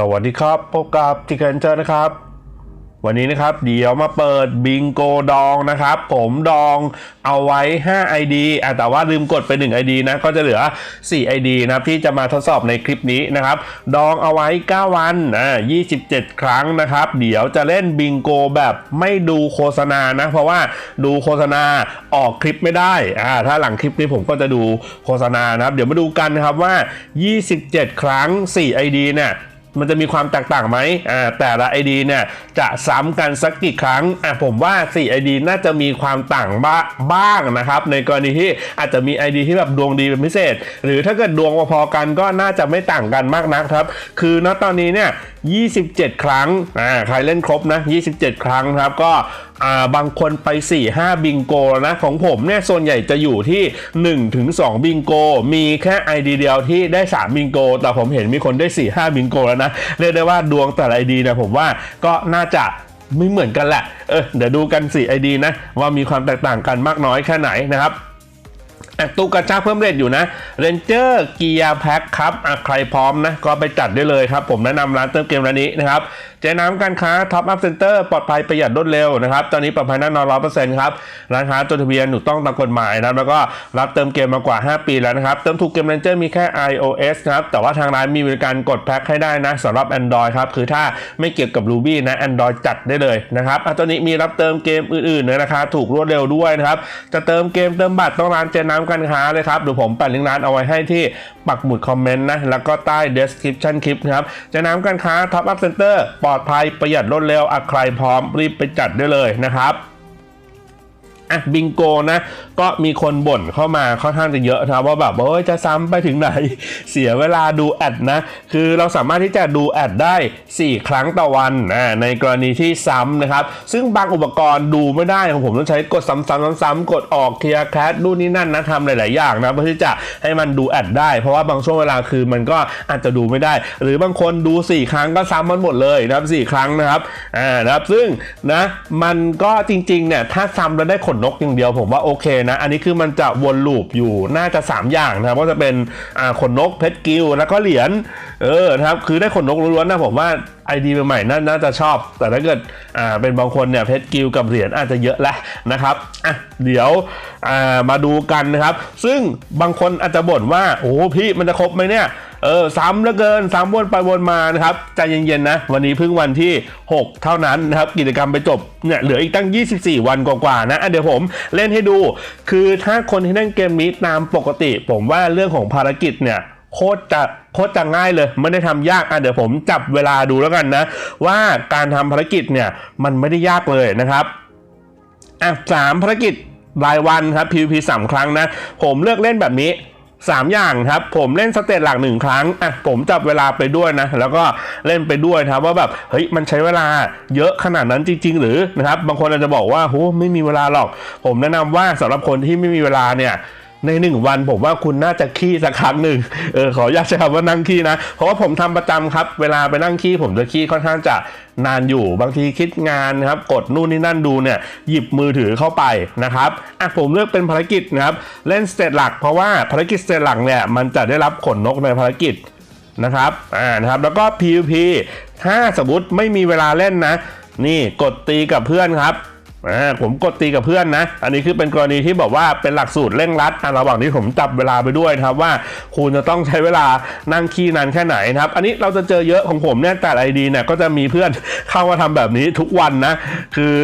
สวัสดีครับ พบกับจิกเกนเจอร์นะครับ วันนี้นะครับ เดี๋ยวมาเปิดบิงโกดองนะครับ ผมดองเอาไว้ 5 ID อะแต่ว่าลืมกดไป 1 ID นะ ก็จะเหลือ 4 ID นะครับ ที่จะมาทดสอบในคลิปนี้นะครับ ดองเอาไว้ 9 วันอ่า27 ครั้งนะครับ เดี๋ยวจะเล่นบิงโกแบบไม่ดูโฆษณานะ เพราะว่าดูโฆษณาออกคลิปไม่ได้อ่าถ้าหลังคลิปนี้ผมก็จะดูโฆษณานะครับ เดี๋ยวมาดูกันนะครับว่า 27 ครั้ง 4 ID เนี่ย มันจะมีความแตกต่างไหมอ่าแต่ละ ID เนี่ยจะซ้ำกันสักกี่ครั้งอะผมว่า 4 ID น่าจะมีความต่างบ้าบ้างนะครับ ในกรณีที่อาจจะมี ID ที่แบบดวงดีเป็นพิเศษ หรือถ้าเกิดดวงพอๆกันก็น่าจะไม่ต่างกันมากนักครับ คือณตอนนี้เนี่ย 27 ครั้งอ่าใครเล่นครบนะ 27 ครั้งครับก็บางคนไป 4-5 บิงโกนะ ของผมเนี่ยส่วนใหญ่จะอยู่ที่ 1-2 บิงโก มีแค่ ID เดียวที่ได้ 3 บิงโก แต่ผมเห็นมีคนได้ 4-5 บิงโกแล้วนะ เรียกได้ว่าดวงแต่ละ ID นะผมว่าก็น่าจะไม่เหมือนกันแหละ เออ เดี๋ยวดูกัน4 ID นะ ว่ามีความแตกต่างกันมากน้อยแค่ไหนนะครับ อะตู้กระชาเพิ่มเรทอยู่นะเรนเจอร์เกียร์แพ็คครับอะใครพร้อมนะก็ไปจัดได้เลยครับ ผมแนะนำร้านเติมเกมร้านนี้นะครับเจ๊น้ำการค้าท็อปอัพเซ็นเตอร์ปลอดภัยประหยัดรวดเร็วนะครับ ตอนนี้ปลอดภัยแน่นอนร้อยเปอร์เซ็นต์ครับ ร้านค้าจดทะเบียนถูกต้องตามกฎหมายนะครับ แล้วก็รับเติมเกมมากว่า 5 ปีแล้วนะครับ เติมถูกเกมเรนเจอร์มีแค่ iOS นะครับ แต่ว่าทางร้านมีบริการกดแพ็คให้ได้นะสำหรับ Android ครับ คือถ้าไม่เกี่ยวกับ Ruby นะ Android จัดได้เลยนะครับตอนนี้มีรับเติมเกมอื่นๆในราคาถูกรวดเร็วด้วยนะครับ จะเติมเกมเติมบัตรต้องร้านเจน้ำการค้าเลยครับเดี๋ยวผมแปะลิงก์ร้านเอาไว้ให้ที่ปักหมุดคอมเมนต์นะแล้วก็ใต้ description คลิปนะครับเจน้ำการค้า Top Up Center ปลอดภัยประหยัดรวดเร็วอะใครพร้อมรีบไปจัดได้เลยนะครับ อะบิงโกนะก็มีคนบ่นเข้ามาค่อนข้างจะเยอะนะว่าแบบโอ้ยจะซ้ำไปถึงไหน เสียเวลาดูแอดนะ คือเราสามารถที่จะดูแอดได้ 4 ครั้งต่อวันอ่าในกรณีที่ซ้ำนะครับ ซึ่งบางอุปกรณ์ดูไม่ได้ของผมต้องใช้กดซ้ำๆซ้ำๆกดออกเคลียร์แคสนู่นนี่นั่นนะทำหลาย ๆ อย่างนะเพื่อที่จะให้มันดูแอดได้ เพราะว่าบางช่วงเวลาคือมันก็อาจจะดูไม่ได้ หรือบางคนดู 4 ครั้งก็ซ้ำมันหมดเลยนะครับ4ครั้งนะครับอ่านะครับซึ่งนะมันก็จริงๆเนี่ยถ้าซ้ำแล้วได้ขนนกอย่างเดียวผมว่าโอเคนะ อันนี้คือมันจะวนลูปอยู่น่าจะ 3 อย่างนะครับก็จะเป็นอ่าขนนกเพชรกิลแล้วก็เหรียญเออนะครับคือได้ขนนกล้วนๆนะผมว่าไอดีใหม่ๆน่าน่าจะชอบ แต่ถ้าเกิดอ่าเป็นบางคนเนี่ยเพชรกิลกับเหรียญอาจจะเยอะแล้วนะครับอะเดี๋ยวอ่ามาดูกันนะครับ ซึ่งบางคนอาจจะบ่นว่าโอ้พี่มันจะครบไหมเนี่ย เออซ้ำเหลือเกินซ้ำวนไปวนมานะครับใจเย็นๆนะ วันนี้เพิ่งวันที่ 6 เท่านั้นนะครับ กิจกรรมไปจบเนี่ยเหลืออีกตั้ง 24 วันกว่าๆนะะเดี๋ยวผมเล่นให้ดู คือถ้าคนที่เล่นเกมนี้ตามปกติ ผมว่าเรื่องของภารกิจเนี่ยโคตรจะโคตรจะง่ายเลยไม่ได้ทำยากอะเดี๋ยวผมจับเวลาดูแล้วกันนะ ว่าการทำภารกิจเนี่ยมันไม่ได้ยากเลยนะครับอะสามภารกิจรายวันครับ PVP สามครั้งนะ ผมเลือกเล่นแบบนี้ 3 อย่างครับ ผมเล่นสเตจหลักหนึ่งครั้งอะผมจับเวลาไปด้วยนะ แล้วก็เล่นไปด้วยครับว่าแบบเฮ้ยมันใช้เวลาเยอะขนาดนั้นจริง ๆ หรือนะครับบางคนอาจจะบอกว่าโหไม่มีเวลาหรอก ผมแนะนำว่าสำหรับคนที่ไม่มีเวลาเนี่ย ในหนึ่งวันผมว่าคุณน่าจะขี้สักครั้งหนึ่งเออขออนุญาตใช้คำว่านั่งขี้นะ เพราะว่าผมทำประจำครับ เวลาไปนั่งขี้ผมจะขี้ค่อนข้างจะนานอยู่บางทีคิดงานนะครับ กดนู่นนี่นั่นดูเนี่ย หยิบมือถือเข้าไปนะครับอะผมเลือกเป็นภารกิจนะครับ เล่นสเตจหลัก เพราะว่าภารกิจสเตจหลักเนี่ยมันจะได้รับขนนกในภารกิจนะครับอ่านะครับแล้วก็ PVP ถ้าสมมติไม่มีเวลาเล่นนะ นี่กดตีกับเพื่อนครับ อ่าผมกดตีกับเพื่อนนะ อันนี้คือเป็นกรณีที่บอกว่าเป็นหลักสูตรเร่งรัดอะระหว่างที่ผมจับเวลาไปด้วยครับว่าคุณจะต้องใช้เวลานั่งขี้นานแค่ไหนนะครับ อันนี้เราจะเจอเยอะของผมเนี่ยแต่ไอดีเนี่ยก็จะมีเพื่อนเข้ามาทำแบบนี้ทุกวันนะ คือ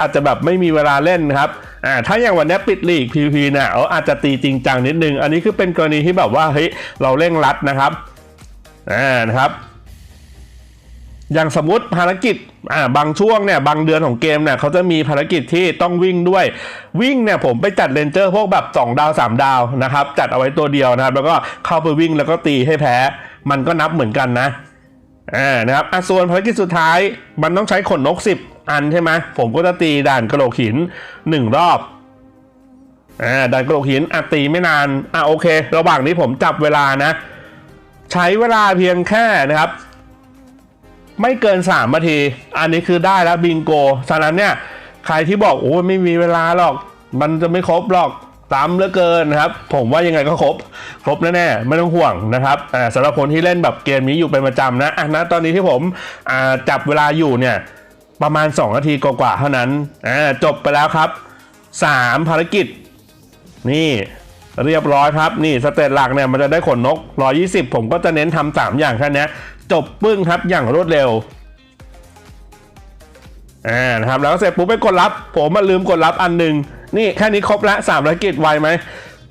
อาจจะแบบไม่มีเวลาเล่นครับอ่าถ้าอย่างวันนี้ปิดลีก PVP เนี่ยเขาอาจจะตีจริงจังนิดนึง อันนี้คือเป็นกรณีที่แบบว่าเฮ้ยเราเร่งรัดนะครับอ่านะครับ อย่างสมมติภารกิจอ่าบางช่วงเนี่ยบางเดือนของเกมเนี่ยเขาจะมีภารกิจที่ต้องวิ่งด้วยวิ่งเนี่ยผมไปจัดเลนเจอร์พวกแบบ 2 ดาว 3 ดาวนะครับจัดเอาไว้ตัวเดียวนะครับ แล้วก็เข้าไปวิ่งแล้วก็ตีให้แพ้ มันก็นับเหมือนกันนะอ่านะครับอะส่วนภารกิจสุดท้ายมันต้องใช้ขนนก 10 อันใช่ไหมผมก็จะตีด่านกระโหลกหิน 1 รอบอ่าด่านกระโหลกหินอะตีไม่นานอะโอเค ระหว่างนี้ผมจับเวลานะ ใช้เวลาเพียงแค่นะครับ ไม่เกิน3นาที อันนี้คือได้แล้วบิงโก ฉะนั้นเนี่ย ใครที่บอกโอ้ไม่มีเวลาหรอก มันจะไม่ครบหรอกซ้ำเหลือเกินนะครับ ผมว่ายังไงก็ครบ ครบแน่ๆไม่ต้องห่วงนะครับสำหรับคนที่เล่นแบบเกมนี้อยู่เป็นประจำนะอะนะตอนนี้ที่ผมจับเวลาอยู่เนี่ยประมาณ 2 นาทีกว่าๆเท่านั้นจบไปแล้วครับ 3 ภารกิจ นี่เรียบร้อยครับ นี่สเตตหลักเนี่ยมันจะได้ขนนก 120 ผมก็จะเน้นทำสามอย่างแค่นี้ จบปึ้งครับอย่างรวดเร็วอ่านะครับแล้วเสร็จปุ๊บไปกดรับ ผมมาลืมกดรับอันหนึ่งนี่แค่นี้ครบละสามภารกิจไวไหม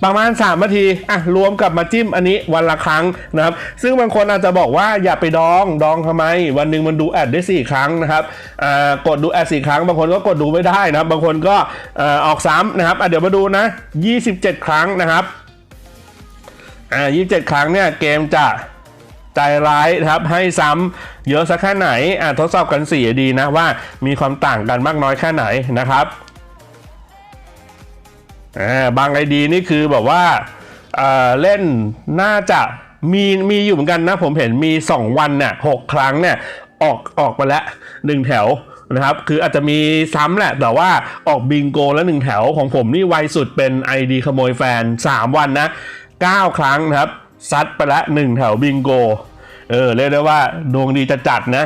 ประมาณ 3 นาทีอะรวมกับมาจิ้มอันนี้วันละครั้งนะครับ ซึ่งบางคนอาจจะบอกว่าอย่าไปดองดองทำไม วันหนึ่งมันดูแอดได้ 4 ครั้งนะครับอ่ากดดูแอด4ครั้ง บางคนก็กดดูไม่ได้นะครับ บางคนก็อ่อออกซ้ำนะครับอะเดี๋ยวมาดูนะ 27 ครั้งนะครับอ่า27 ครั้งเนี่ยเกมจะ ใจร้ายนะครับให้ซ้ำเยอะสักแค่ไหนอะทดสอบกันสี่ดีนะว่ามีความต่างกันมากน้อยแค่ไหนนะครับบางไอดีนี่คือแบบว่าเเล่นน่าจะมีมีอยู่เหมือนกันนะ ผมเห็นมี 2 วันเนี่ยหกครั้งเนี่ยออกออกไปแล้วหนึ่งแถวนะครับคืออาจจะมีซ้ำแหละ แต่ว่าออกบิงโกแล้วหนึ่งแถวของผมนี่ไวสุดเป็น ID ขโมยแฟน 3 วันนะ 9 ครั้งนะครับ ซัดไปละหนึ่งแถวบิงโก เออเรียกได้ว่าดวงดีจะจัดนะ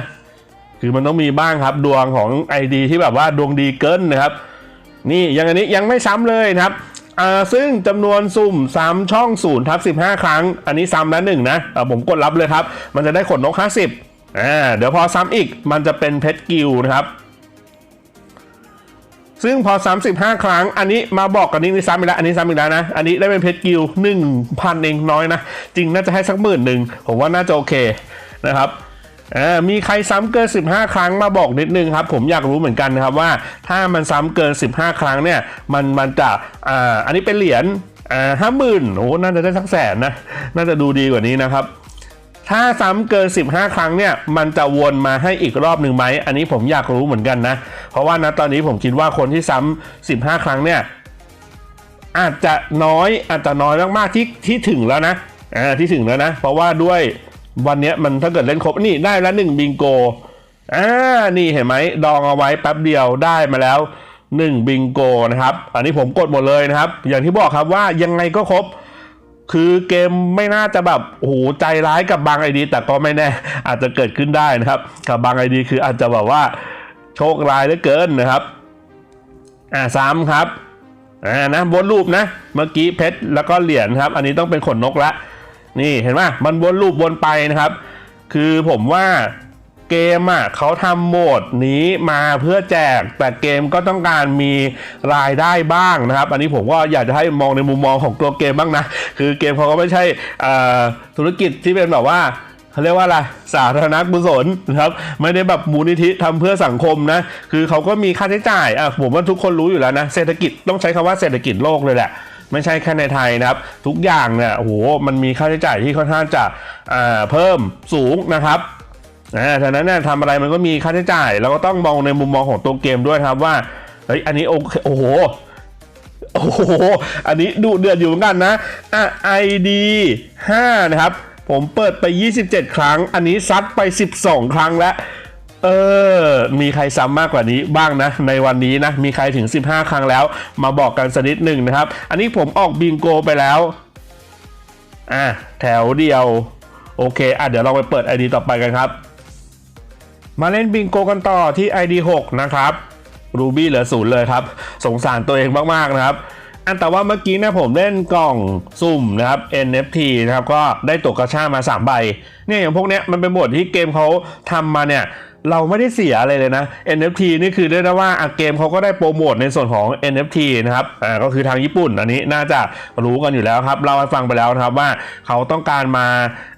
คือมันต้องมีบ้างครับดวงของ ID ที่แบบว่าดวงดีเกินนะครับ นี่ยังอันนี้ยังไม่ซ้ำเลยนะครับอ่าซึ่งจำนวนสุ่มซ้ำช่อง0ทับ15ครั้ง อันนี้ซ้ำละหนึ่งนะอ่าผมกดรับเลยครับ มันจะได้ขนนก 50อ่าเดี๋ยวพอซ้ำอีกมันจะเป็นเพชรกิลนะครับ ซึ่งพอ 35 ครั้ง อันนี้มาบอกกันนี้นี่ซ้ำอีกแล้ว อันนี้ซ้ำอีกแล้วนะ อันนี้ได้เป็นเพชรกิล1,000เองน้อยนะ จริงน่าจะให้สักหมื่นหนึ่ง ผมว่าน่าจะโอเคนะครับอ่ามีใครซ้ำเกิน 15 ครั้งมาบอกนิดนึงครับ ผมอยากรู้เหมือนกันนะครับว่า ถ้ามันซ้ำเกิน 15 ครั้งเนี่ย มันมันจะอ่าอันนี้เป็นเหรียญอ่าห้าหมื่นโอ้น่าจะได้สักแสนนะ น่าจะดูดีกว่านี้นะครับ ถ้าซ้ำเกิน 15 ครั้งเนี่ยมันจะวนมาให้อีกรอบหนึ่งไหม อันนี้ผมอยากรู้เหมือนกันนะ เพราะว่านะตอนนี้ผมคิดว่าคนที่ซ้ำ15 ครั้งเนี่ยอาจจะน้อยอาจจะน้อยมากๆที่ที่ถึงแล้วนะอ่าที่ถึงแล้วนะ เพราะว่าด้วยวันนี้มันถ้าเกิดเล่นครบนี่ได้แล้วหนึ่งบิงโกอ่านี่เห็นไหมดองเอาไว้แป๊บเดียวได้มาแล้ว1บิงโกนะครับ อันนี้ผมกดหมดเลยนะครับ อย่างที่บอกครับว่ายังไงก็ครบ คือเกมไม่น่าจะแบบโอ้โหใจร้ายกับบางไอดี แต่ก็ไม่แน่ อาจจะเกิดขึ้นได้นะครับ กับบางไอดี คืออาจจะแบบว่าโชคร้ายเหลือเกินนะครับ อ่าซ้ำครับอ่านะวนรูปนะ เมื่อกี้เพชรแล้วก็เหรียญครับ อันนี้ต้องเป็นขนนกละ นี่เห็นไหมมันวนรูปวนไปนะครับ คือผมว่า เกมอะเขาทำโหมดนี้มาเพื่อแจก แต่เกมก็ต้องการมีรายได้บ้างนะครับ อันนี้ผมก็อยากจะให้มองในมุมมองของตัวเกมบ้างนะ คือเกมเขาก็ไม่ใช่อ่าธุรกิจที่เป็นแบบว่าเขาเรียกว่าอะไรสาธารณกุศลนะครับไม่ได้แบบมูลนิธิทำเพื่อสังคมนะคือเขาก็มีค่าใช้จ่ายอะผมว่าทุกคนรู้อยู่แล้วนะเศรษฐกิจต้องใช้คำว่าเศรษฐกิจโลกเลยแหละไม่ใช่แค่ในไทยนะครับ ทุกอย่างเนี่ยโอ้โหมันมีค่าใช้จ่ายที่ค่อนข้างจะอ่าเพิ่มสูงนะครับ อ่าฉะนั้นเนี่ยทำอะไรมันก็มีค่าใช้จ่าย เราก็ต้องมองในมุมมองของตัวเกมด้วยครับว่าเฮ้ยอันนี้โอเคโอ้โหโอ้โห อันนี้ดูเดือดอยู่เหมือนกันนะอะ ID 5 นะครับ ผมเปิดไป 27 ครั้ง อันนี้ซัดไป 12 ครั้งแล้ว เออ มีใครซ้ำมากกว่านี้บ้างนะ ในวันนี้นะ มีใครถึง 15 ครั้งแล้ว มาบอกกันสักนิดหนึ่งนะครับ อันนี้ผมออกบิงโกไปแล้ว อะ แถวเดียว โอเค อะ เดี๋ยวเราไปเปิด ID ต่อไปกันครับ มาเล่นบิงโกกันต่อที่ ID 6 นะครับรูบี้เหลือศูนย์เลยครับ สงสารตัวเองมากๆนะครับ อันแต่ว่าเมื่อกี้เนะผมเล่นกล่องสุ่มนะครับ NFT นะครับ ก็ได้ตัวกระชามา 3 ใบ เนี่ยอย่างพวกเนี้ยมันเป็นบทที่เกมเขาทำมาเนี่ย เราไม่ได้เสียอะไรเลยนะ NFT นี่คือเรียกได้ว่าเกมเขาก็ได้โปรโมทในส่วนของ NFT นะครับอ่าก็คือทางญี่ปุ่นอันนี้น่าจะรู้กันอยู่แล้วครับเล่าให้ฟังไปแล้วนะครับว่าเขาต้องการมา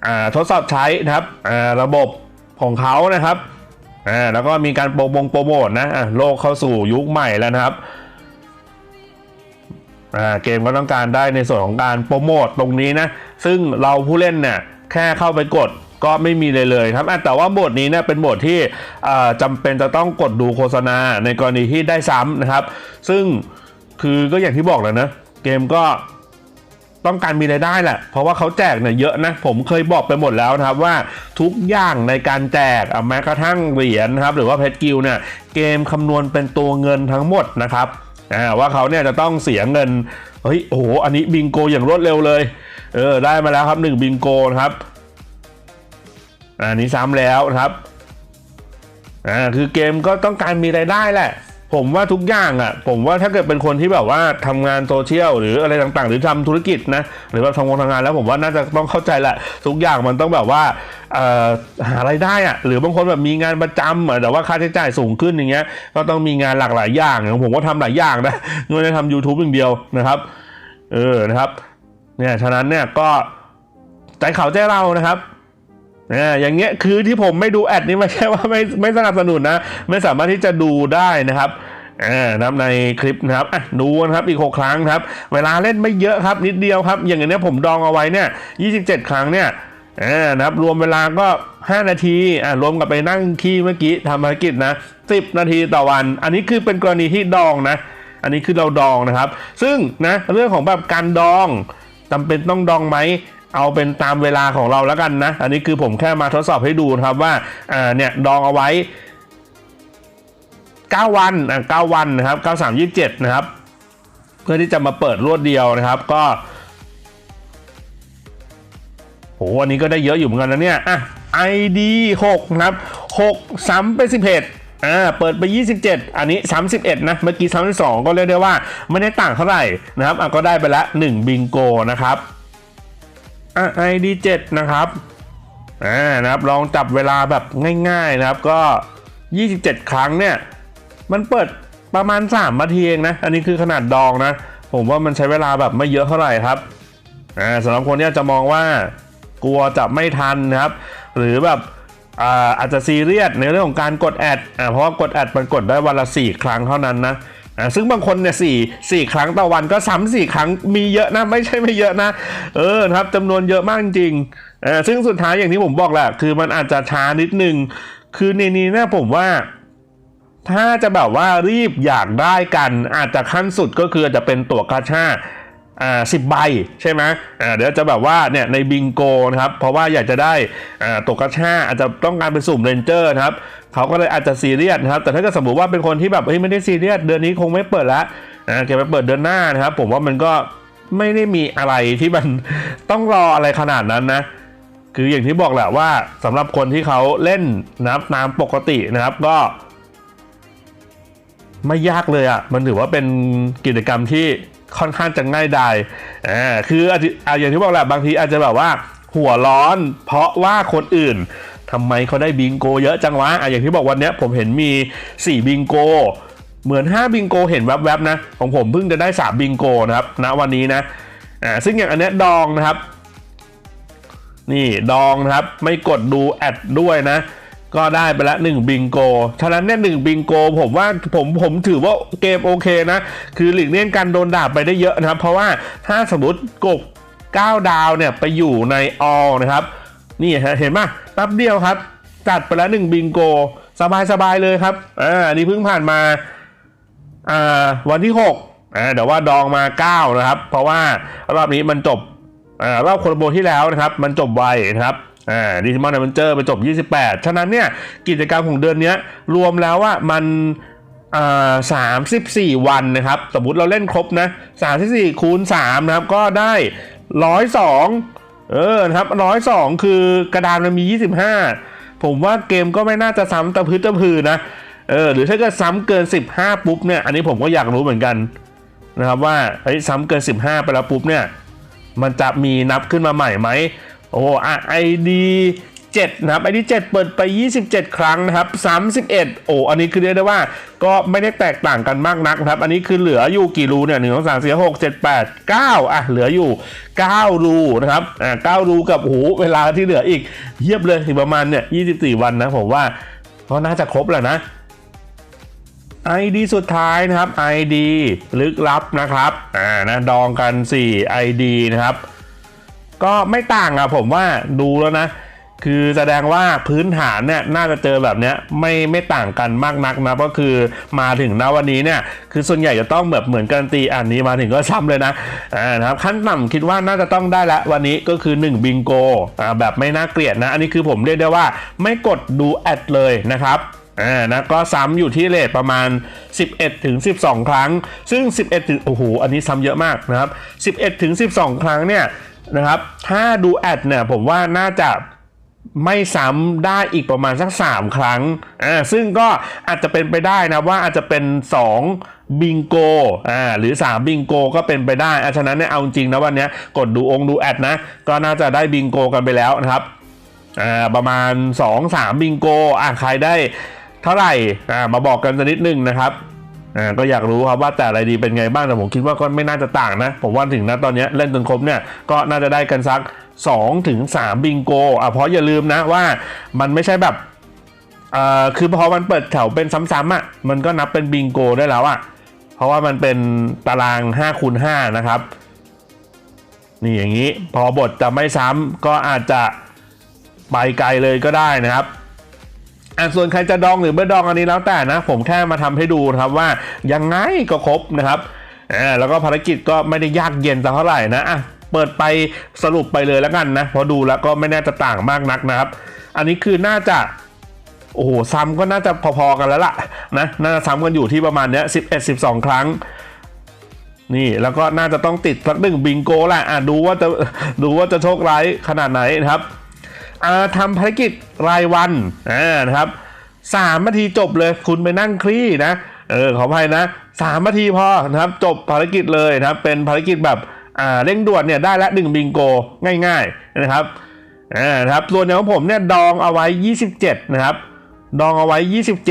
อ่าทดสอบใช้นะครับอ่าระบบของเขานะครับ อ่าแล้วก็มีการโปรโมงโปรโมทนะอะโลกเข้าสู่ยุคใหม่แล้วนะครับอ่าเกมก็ต้องการได้ในส่วนของการโปรโมทตรงนี้นะ ซึ่งเราผู้เล่นเนี่ยแค่เข้าไปกดก็ไม่มีเลยเลยครับ แต่ว่าโหมดนี้เนี่ยเป็นโหมดที่อ่าจำเป็นจะต้องกดดูโฆษณาในกรณีที่ได้ซ้ำนะครับ ซึ่งคือก็อย่างที่บอกแล้วนะ เกมก็ ต้องการมีรายได้แหละ เพราะว่าเขาแจกเนี่ยเยอะนะ ผมเคยบอกไปหมดแล้วนะครับว่าทุกอย่างในการแจกแม้กระทั่งเหรียญนะครับหรือว่าเพชรกิลเนี่ยเกมคำนวณเป็นตัวเงินทั้งหมดนะครับอ่าว่าเขาเนี่ยจะต้องเสียเงินเฮ้ยโอ้โหอันนี้บิงโกอย่างรวดเร็วเลยเออได้มาแล้วครับหนึ่งบิงโกนะครับอันนี้ซ้ำแล้วนะครับอ่าคือเกมก็ต้องการมีรายได้แหละ ผมว่าทุกอย่างอะ ผมว่าถ้าเกิดเป็นคนที่แบบว่าทำงานโซเชียลหรืออะไรต่างๆ หรือทำธุรกิจนะหรือว่าทำงานทำงานแล้วผมว่าน่าจะต้องเข้าใจแหละทุกอย่างมันต้องแบบว่าหารายได้อะหรือบางคนแบบมีงานประจำแต่ว่าค่าใช้จ่ายสูงขึ้นอย่างเงี้ยก็ต้องมีงานหลากหลายอย่างอย่างผมก็ทำหลายอย่างนะไม่ได้ทำ YouTube อย่างเดียวนะครับเออนะครับเนี่ยฉะนั้นเนี่ยก็ใจเขาใจเรานะครับ เนี่ยอย่างเงี้ยคือที่ผมไม่ดูแอดนี่ไม่ใช่ว่าไม่ไม่สนับสนุนนะ ไม่สามารถที่จะดูได้นะครับอ่านะครับในคลิปนะครับอะดูนะครับอีก6ครั้งครับ เวลาเล่นไม่เยอะครับนิดเดียวครับ อย่างเงี้ยผมดองเอาไว้เนี่ย27ครั้งเนี่ยอ่านะครับรวมเวลาก็ 5 นาทีอ่ารวมกับไปนั่งขี้เมื่อกี้ทำภารกิจนะ10 นาทีต่อวัน อันนี้คือเป็นกรณีที่ดองนะ อันนี้คือเราดองนะครับ ซึ่งนะเรื่องของแบบการดองจำเป็นต้องดองไหม เอาเป็นตามเวลาของเราแล้วกันนะ อันนี้คือผมแค่มาทดสอบให้ดูนะครับว่าอ่าเนี่ยดองเอาไว้ 9 วันอะ9วันนะครับ 93 27 นะครับ เพื่อที่จะมาเปิดรวดเดียวนะครับ ก็โหวันนี้ก็ได้เยอะอยู่เหมือนกันนะเนี่ยอะ ID 6นะครับ6ซ้ำไป11อ่าเปิดไป 27 อันนี้ 31 นะ เมื่อกี้ 32 ก็เรียกได้ว่า ไม่ได้ต่างเท่าไหร่นะครับอะก็ได้ไปละ 1 บิงโกนะครับ ID 7นะครับอ่านะครับลองจับเวลาแบบง่าย ๆนะครับก็ 27 ครั้งเนี่ยมันเปิดประมาณ3นาทีเองนะ อันนี้คือขนาดดองนะ ผมว่ามันใช้เวลาแบบไม่เยอะเท่าไหร่ครับอ่าสำหรับคนที่จะมองว่ากลัวจะไม่ทันนะครับ หรือแบบอาอาจจะซีเรียสในเรื่องของการกดแอดอ่าเพราะว่ากดแอดมันกดได้วันละ 4 ครั้งเท่านั้นนะ อ่าซึ่งบางคนเนี่ยสี่สี่ครั้งต่อวันก็ซ้ำสี่ครั้งมีเยอะนะไม่ใช่ไม่เยอะนะ เออครับจำนวนเยอะมากจริงๆอ่าซึ่งสุดท้ายอย่างที่ผมบอกแหละคือมันอาจจะช้านิดนึง คือในนี้นะผมว่าถ้าจะแบบว่ารีบอยากได้กัน อาจจะขั้นสุดก็คือจจะเป็นตั๋วกาชาอ่าสิบใบใช่ไหมอ่าเดี๋ยวจะแบบว่าเนี่ยในบิงโกนะครับ เพราะว่าอยากจะได้อ่าตั๋วกาชาอาจจะต้องการไปสุ่มเรนเจอร์นะครับ เขาก็เลยอาจจะซีเรียสนะครับ แต่ถ้าเกิดสมมติว่าเป็นคนที่แบบเฮ้ยไม่ได้ซีเรียสเดือนนี้คงไม่เปิดละอ่าเก็บไปเปิดเดือนหน้านะครับ ผมว่ามันก็ไม่ได้มีอะไรที่มันต้องรออะไรขนาดนั้นนะคืออย่างที่บอกแหละว่าสำหรับคนที่เขาเล่นนับตามปกตินะครับก็ ไม่ยากเลยอะ่ะมันถือว่าเป็นกิจกรรมที่ค่อนข้างจะง่ายดายอ่าคืออาจจะอย่างที่บอกแหละบางทีอาจจะแบบว่า หัวร้อน เพราะว่าคนอื่น ทำไมเขาได้บิงโกเยอะจังวะอะอย่างที่บอกวันนี้ผมเห็นมี 4 บิงโก เหมือน 5 บิงโกเห็นแวบๆนะ ของผมเพิ่งจะได้ 3 บิงโกนะครับณวันนี้นะอ่าซึ่งอย่างอันนี้ดองนะครับ นี่ดองนะครับ ไม่กดดูแอดด้วยนะ ก็ได้ไปละ1บิงโกฉะนั้นเนี่ยหนึ่งบิงโกผมว่าผมผมถือว่าเกมโอเคนะ คือหลีกเลี่ยงการโดนด่าไปได้เยอะนะครับ เพราะว่าถ้าสมมติกบ9 ดาวเนี่ยไปอยู่ในออนะครับ นี่ฮะเห็นไหมแป๊บเดียวครับ จัดไปแล้ว1บิงโกสบายสบายๆเลยครับอ่านี้เพิ่งผ่านมาอ่าวันที่6อ่าเดี๋ยวว่าดองมา 9 นะครับ เพราะว่ารอบนี้มันจบอ่ารอบโคลโบที่แล้วนะครับ มันจบไวนะครับอ่าดิจิมอนเวนเจอร์ไปจบ 28 ฉะนั้นเนี่ยกิจกรรมของเดือนนี้รวมแล้วว่ามันอ่า34วันนะครับ สมมุติเราเล่นครบนะ34คูณ3นะครับ ก็ได้102 เออนะครับร้อยสองคือกระดานมันมี 25 ผมว่าเกมก็ไม่น่าจะซ้ำตะพื้นตะพือนะเออหรือถ้าเกิดซ้ำเกิน 15 ปุ๊บเนี่ยอันนี้ผมก็อยากรู้เหมือนกันนะครับว่าเฮ้ยซ้ำเกิน 15 ไปแล้วปุ๊บเนี่ยมันจะมีนับขึ้นมาใหม่ไหมโอ้อะ ID 7 นะครับ ID 7 เปิดไป 27 ครั้งนะครับ 31 โอ้อันนี้คือเรียกได้ว่า ก็ไม่ได้แตกต่างกันมากนักนะครับ อันนี้คือเหลืออยู่กี่รูเนี่ยหนึ่งสองสามสี่หกเจ็ดแปดเก้าอะเหลืออยู่ 9 รูนะครับอ่าเก้ารูกับโอ้เวลาที่เหลืออีกเยียบเลยอีกประมาณเนี่ย24วันนะผมว่าก็น่าจะครบแหละนะ ID สุดท้ายนะครับ ID ลึกลับนะครับอ่านะดองกัน 4 ID นะครับ ก็ไม่ต่างอะผมว่าดูแล้วนะ คือแสดงว่าพื้นฐานเนี่ยน่าจะเจอแบบเนี้ยไม่ไม่ต่างกันมากนักนะก็คือมาถึงณวันนี้เนี่ยคือส่วนใหญ่จะต้องแบบเหมือนการันตีอันนี้มาถึงก็ซ้ำเลยนะอ่านะครับขั้นต่ำคิดว่าน่าจะต้องได้ละวันนี้ก็คือ 1 บิงโกอ่าแบบไม่น่าเกลียดนะ อันนี้คือผมเรียกได้ว่าไม่กดดูแอดเลยนะครับอ่านะก็ซ้ำอยู่ที่เลทประมาณ 11ถึง12 ครั้ง ซึ่ง 11ถึงโอ้โหอันนี้ซ้ำเยอะมากนะครับ11ถึง12 ครั้งเนี่ยนะครับถ้าดูแอดเนี่ยผมว่าน่าจะ ไม่ซ้ำได้อีกประมาณสัก 3 ครั้งอ่าซึ่งก็อาจจะเป็นไปได้นะว่าอาจจะเป็น 2 บิงโกอ่าหรือ 3 บิงโกก็เป็นไปได้อะฉะนั้นเนี่ยเอาจริงนะวันนี้กดดูองค์ดูแอดนะ ก็น่าจะได้บิงโกกันไปแล้วนะครับอ่าประมาณ 2 3 บิงโกอะใครได้เท่าไหร่อ่ามาบอกกันสักนิดนึงนะครับอ่าก็อยากรู้ครับว่าแต่อะไรดีเป็นไงบ้างแต่ผมคิดว่าก็ไม่น่าจะต่างนะ ผมว่าถึงนะตอนนี้เล่นจนครบเนี่ยก็น่าจะได้กันสัก 2ถึง3บิงโกอะเพราะอย่าลืมนะว่ามันไม่ใช่แบบอ่าคือพอมันเปิดแถวเป็นซ้ำๆอะมันก็นับเป็นบิงโกได้แล้วอะเพราะว่ามันเป็นตาราง5คูณ5นะครับนี่อย่างนี้พอบทจะไม่ซ้ำก็อาจจะไปไกลเลยก็ได้นะครับอะส่วนใครจะดองหรือไม่ดองอันนี้แล้วแต่นะ ผมแค่มาทำให้ดูครับว่ายังไงก็ครบนะครับอ่าแล้วก็ภารกิจก็ไม่ได้ยากเย็นสักเท่าไหร่นะอะ เปิดไปสรุปไปเลยแล้วกันนะเพอดูแล้วก็ไม่น่าจะต่างมากนักนะครับ อันนี้คือน่าจะโอ้โหซ้ำก็น่าจะพอๆกันแล้วล่ะนะน่าจะซ้ำกันอยู่ที่ประมาณเนี้ย11 12 ครั้ง นี่แล้วก็น่าจะต้องติดสักหนึ่งบิงโกแหละอะดูว่าจะดูว่าจะโชคร้ายขนาดไหนนะครับอ่าทำภารกิจรายวันอ่านะครับสามนาทีจบเลยคุณไปนั่งคลี่นะเออขออภัยนะสามนาทีพอนะครับจบภารกิจเลยนะครับเป็นภารกิจแบบ เร่งด่วนเนี่ยได้ละหนึ่งบิงโกง่ายๆนะครับอ่านะครับส่วนของผมเนี่ยดองเอาไว้ 27 นะครับ ดองเอาไว้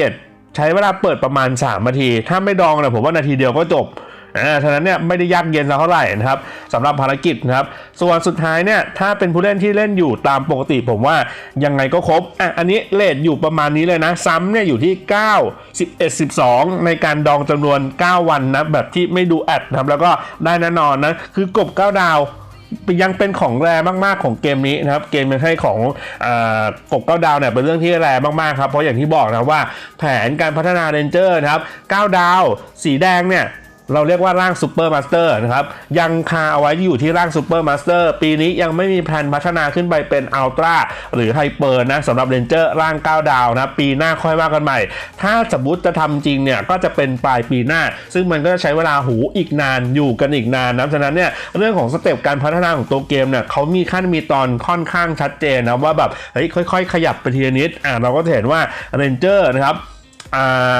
27 ใช้เวลาเปิดประมาณ3นาที ถ้าไม่ดองเนี่ยผมว่านาทีเดียวก็จบ อ่าฉะนั้นเนี่ยไม่ได้ยากเย็นสักเท่าไหร่นะครับสำหรับภารกิจนะครับ ส่วนสุดท้ายเนี่ยถ้าเป็นผู้เล่นที่เล่นอยู่ตามปกติผมว่ายังไงก็ครบอะอันนี้เลทอยู่ประมาณนี้เลยนะซ้ำเนี่ยอยู่ที่ 9 11 12 ในการดองจำนวน 9 วันนะแบบที่ไม่ดูแอดนะครับแล้วก็ได้แน่นอนนะคือกบ 9 ดาวยังเป็นของแรมาก ๆ ของเกมนี้นะครับ เกมยังให้ของอากบเก้าดาวเนี่ยเป็นเรื่องที่แรมากๆครับ เพราะอย่างที่บอกนะว่าแผนการพัฒนาเรนเจอร์นะครับ9ดาว สีแดงเนี่ย เราเรียกว่าร่างซูเปอร์มาสเตอร์นะครับ ยังคาเอาไว้อยู่ที่ร่างซูเปอร์มาสเตอร์ปีนี้ยังไม่มีแผนพัฒนาขึ้นไปเป็นอัลตร้าหรือไฮเปอร์นะสำหรับเรนเจอร์ร่าง 9 ดาวนะ ปีหน้าค่อยว่ากันใหม่ ถ้าสมมติจะทำจริงเนี่ย ก็จะเป็นปลายปีหน้า ซึ่งมันก็จะใช้เวลาหูอีกนานอยู่กันอีกนานนะฉะนั้นเนี่ยเรื่องของสเต็ปการพัฒนาของตัวเกมเนี่ยเขามีขั้นมีตอนค่อนข้างชัดเจนนะว่าแบบเฮ้ยค่อย ๆ ขยับไปทีนิดอ่าเราก็เห็นว่าเรนเจอร์นะครับอ่า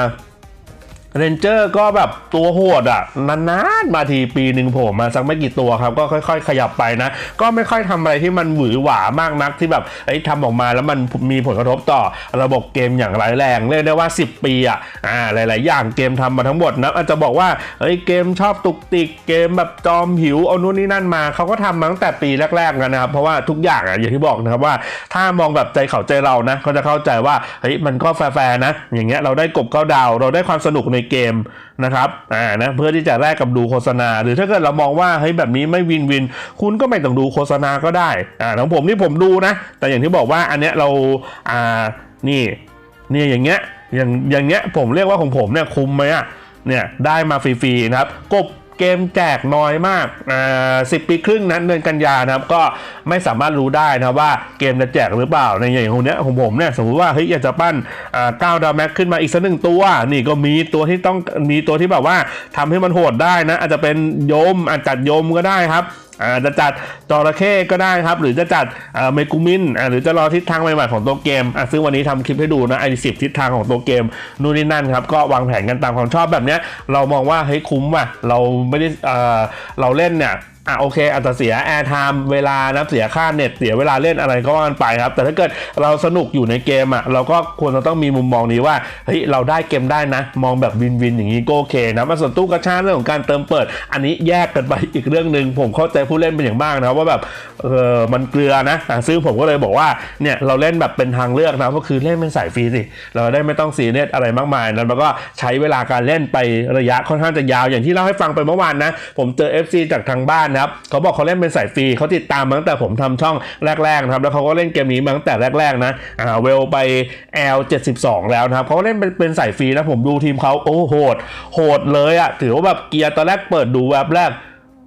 เรนเจอร์ก็แบบตัวโหดอะนานๆมาทีปีหนึ่งโผล่มาสักไม่กี่ตัวครับก็ค่อย ๆ ขยับไปนะ ก็ไม่ค่อยทำอะไรที่มันหวือหวามากนักที่แบบไอ้ทำออกมาแล้วมันมีผลกระทบต่อระบบเกมอย่างร้ายแรงเรียกได้ว่า 10 ปีอะอ่าหลาย ๆ อย่างเกมทำมาทั้งหมดนะอาจจะบอกว่าเฮ้ยเกมชอบตุกติกเกมแบบจอมหิวเอานู่นนี่นั่นมาเขาก็ทำมาตั้งแต่ปีแรก ๆ กันนะครับเพราะว่าทุกอย่างอะอย่างที่บอกนะครับว่า ถ้ามองแบบใจเขาใจเรานะก็จะเข้าใจว่าเฮ้ยมันก็แฟร์ๆนะ อย่างเงี้ยเราได้กบเก้าดาว เราได้ความสนุกในเกมนะครับอ่านะเพื่อที่จะแลกกับดูโฆษณา หรือถ้าเกิดเรามองว่าเฮ้ยแบบนี้ไม่วินวิน คุณก็ไม่ต้องดูโฆษณาก็ได้อ่าของผมนี่ผมดูนะ แต่อย่างที่บอกว่าอันเนี้ยเราอ่านี่เนี่ยอย่างเงี้ยอย่างอย่างเงี้ยผมเรียกว่าของผมเนี่ยคุ้มไหมอะเนี่ยได้มาฟรีๆนะครับกบ เกมแจกน้อยมากอ่าสิปีครึ่งนั้นเดือนกันยานะครับก็ไม่สามารถรู้ได้นะว่าเกมจะแจกหรือเปล่าในอย่างของเนี้ยของผมเนี่ยสมมติว่าเฮ้ยอยากจะปั้นอ่าเก้าดาวแม็กขึ้นมาอีกสักหนึ่งตัว นี่ก็มีตัวที่ต้องมีตัวที่แบบว่าทำให้มันโหดได้นะ อาจจะเป็นโยมอาจจัดโยมก็ได้ครับ จะจัดจระเข้ก็ได้ครับ หรือจะจัดเมกุมินหรือจะรอทิศทางใหม่ๆของตัวเกมซึ่งวันนี้ทำคลิปให้ดูนะไอ้สิบทิศทางของตัวเกมนู่นนี่นั่นครับ ก็วางแผนกันตามความชอบแบบเนี้ยเรามองว่าเฮ้ยคุ้มว่ะเราไม่ได้เราเล่นเนี่ย อะโอเคอาจจะเสียแอร์ไทม์เวลานะเสียค่าเน็ตเสียเวลาเล่นอะไรก็ว่ากันไปครับ แต่ถ้าเกิดเราสนุกอยู่ในเกมอะเราก็ควรจะต้องมีมุมมองนี้ว่าเฮ้ยเราได้เกมได้นะ มองแบบวินวินอย่างนี้ก็โอเคนะมาส่วนตู้กระชาเรื่องของการเติมเปิด อันนี้แยกกันไปอีกเรื่องหนึ่งผมเข้าใจผู้เล่นเป็นอย่างมากนะว่าแบบ เออมันเกลือนะซึ่งผมก็เลยบอกว่าเนี่ยเราเล่นแบบเป็นทางเลือกนะก็คือเล่นเป็นสายฟรีสิเราได้ไม่ต้องซีเรียสอะไรมากมายนะแล้วก็ใช้เวลาการเล่นไประยะค่อนข้างจะยาวอย่างที่เล่าให้ฟังไปเมื่อวานนะผมเจอ FC จากทางบ้านนะครับเขาบอกเขาเล่นเป็นสายฟรีเขาติดตามมาตั้งแต่ผมทำช่องแรกๆนะครับแล้วเขาก็เล่นเกมนี้มาตั้งแต่แรกๆนะอ่าเวลไป L 72 แล้วนะครับเขาก็เล่นเป็นเป็นสายฟรีนะผมดูทีมเขาโอ้โหดโหดเลยอะถือว่าแบบเกียร์ตอนแรกเปิดดูแวบแรก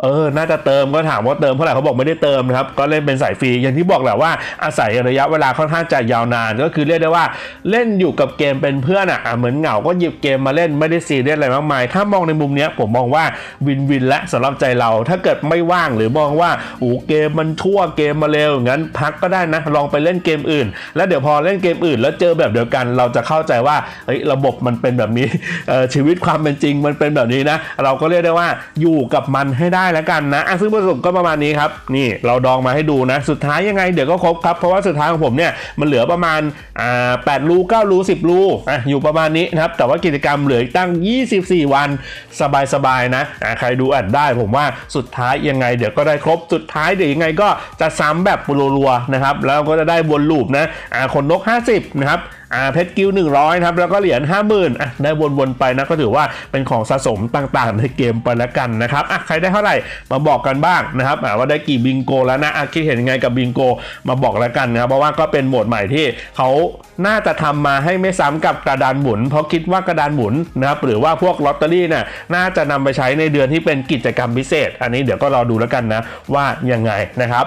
เออ น่าจะเติมก็ถามว่าเติมเท่าไหร่เขาบอกไม่ได้เติมนะครับ ก็เล่นเป็นสายฟรี อย่างที่บอกแหละว่าอาศัยระยะเวลาค่อนข้างจะยาวนาน ก็คือเรียกได้ว่าเล่นอยู่กับเกมเป็นเพื่อนอะ เหมือนเหงา ก็หยิบเกมมาเล่นไม่ได้ซีเรียสอะไรมากมาย ถ้ามองในมุมเนี้ยผมมองว่าวินวินและสำหรับใจเรา ถ้าเกิดไม่ว่างหรือมองว่าโอ้เกมมันทั่วเกมมาเร็วงั้นพักก็ได้นะ ลองไปเล่นเกมอื่น แล้วเดี๋ยวพอเล่นเกมอื่น แล้วเจอแบบเดียวกัน เราจะเข้าใจว่าเฮ้ยระบบมันเป็นแบบนี้ชีวิตความเป็นจริงมันเป็นแบบนี้นะ เราก็เรียกได้ว่าอยู่กับมันให้ได้ได้แล้วกันนะะซึ่งประสบก็ประมาณนี้ครับนี่เราดองมาให้ดูนะ สุดท้ายยังไงเดี๋ยวก็ครบครับ เพราะว่าสุดท้ายของผมเนี่ยมันเหลือประมาณอ่า8รู9รู10รูอะอยู่ประมาณนี้นะครับแต่ว่ากิจกรรมเหลืออีกตั้ง 24 วันสบายๆนะอะใครดูอัดได้ผมว่าสุดท้ายยังไง เดี๋ยวก็ได้ครบสุดท้ายเดี๋ยวยังไงก็จะซ้ำแบบรัวๆนะครับแล้วก็จะได้วนลูปนะอ่าคนนก 50นะครับ อ่าเพชรกิล100นะครับแล้วก็เหรียญ50,000อะได้วนๆไปนะก็ถือว่าเป็นของสะสมต่างๆ ในเกมไปแล้วกันนะครับอะใครได้เท่าไหร่มาบอกกันบ้างนะครับอ่าว่าได้กี่บิงโกแล้วนะอะคิดเห็นยังไงกับบิงโกมาบอกแล้วกันนะครับเพราะว่าก็เป็นโหมดใหม่ที่เขาน่าจะทำมาให้ไม่ซ้ำกับกระดานหมุน เพราะคิดว่ากระดานหมุนนะครับหรือว่าพวกลอตเตอรี่เนี่ยน่าจะนำไปใช้ในเดือนที่เป็นกิจกรรมพิเศษ อันนี้เดี๋ยวก็รอดูแล้วกันนะว่ายังไงนะครับ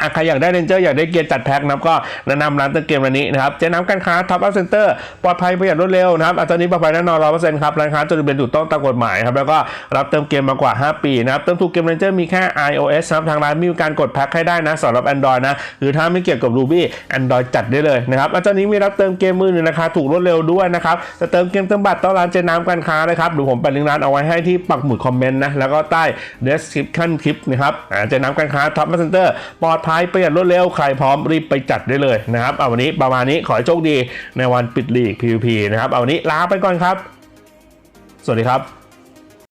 อะใครอยากได้เรนเจอร์อยากได้เกียร์จัดแพ็คนะครับก็แนะนำร้านเติมเกมร้านนี้นะครับเจ๊น้ำการค้าท็อปอัพเซ็นเตอร์ปลอดภัยประหยัดรวดเร็วนะครับอันนี้ปลอดภัยแน่นอนร้อยเปอร์เซ็นต์ครับร้านค้าจดทะเบียนถูกต้องตามกฎหมายครับแล้วก็รับเติมเกมมากว่า 5 ปีนะครับเติมถูกเกมเรนเจอร์มีแค่ iOS นะครับทางร้านมีการกดแพ็คให้ได้นะสำหรับ Android นะหรือถ้าไม่เกี่ยวกับ Ruby Android จัดได้เลยนะครับอันนี้มีรับเติมเกมมือหนึ่งราคาถูกรวดเร็วด้วยนะครับจะเติมเกมเติมบัตรต้องร้านเจ๊น้ำการค้านะครับหรือผมแปะลิงก์ร้านเอาไว้ให้ที่ปักหมุดคอมเมนต์นะแล้วก็ใต้ description คลิปนะครับเจ๊น้ำการค้าท็อปอัพเซ็นเตอร์ปลอดภัยประหยัดรวดเร็วใครพร้อมรีบไปจัดได้เลยนะครับเอาวันนี้ประมาณนี้ขอให้โชคดีในวันปิดลีก PVP นะครับเอาวันนี้ลาไปก่อนครับ สวัสดีครับ